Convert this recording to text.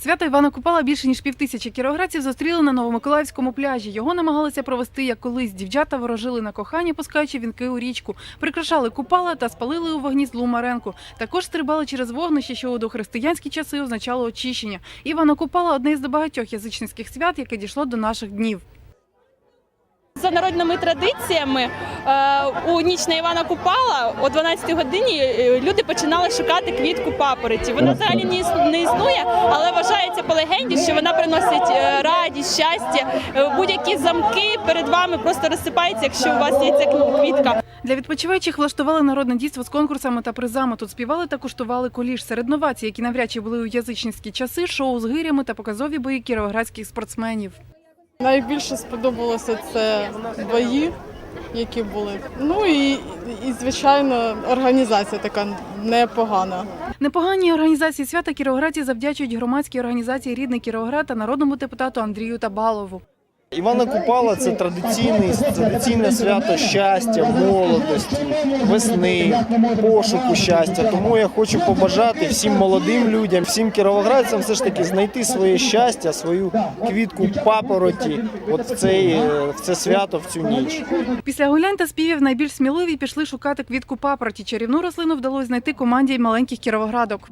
Свято Івана Купала більше ніж півтисячі кіроградців зустріли на Новомиколаївському пляжі. Його намагалися провести як колись. Дівчата ворожили на кохання, пускаючи вінки у річку, прикрашали купала та спалили у вогні злу маренку. Також стрибали через вогнище, що у дохристиянські часи означало очищення. Івана Купала одне із багатьох язичницьких свят, яке дійшло до наших днів. За народними традиціями е, у ніч на Івана Купала о 12 годині е, люди починали шукати квітку папороті. Вона взагалі не існує, але вважається по легенді, що вона приносить е, радість, щастя. Будь-які замки перед вами просто розсипаються, якщо у вас є ця квітка. Для відпочиваючих влаштували народне дійство з конкурсами та призами. Тут співали та куштували коліш. Серед новацій, які навряд чи були у язичницькі часи, шоу з гирями та показові бої кіровоградських спортсменів. Найбільше сподобалося це бої, які були. Ну і, і звичайно, організація така непогана. Непоганій організації свята кіровоградці завдячують громадській організації Рідний Кіровоград та народному депутату Андрію Табалову. Івана Купала це традиційний, традиційне свято щастя, молодості, весни, пошуку щастя. Тому я хочу побажати всім молодим людям, всім кіровоградцям все ж таки знайти своє щастя, свою квітку папороті от в, цей, е, в це свято, в цю ніч. Після гулянь та співів найбільш сміливі пішли шукати квітку папороті. Чарівну рослину вдалося знайти команді маленьких кіровоградок.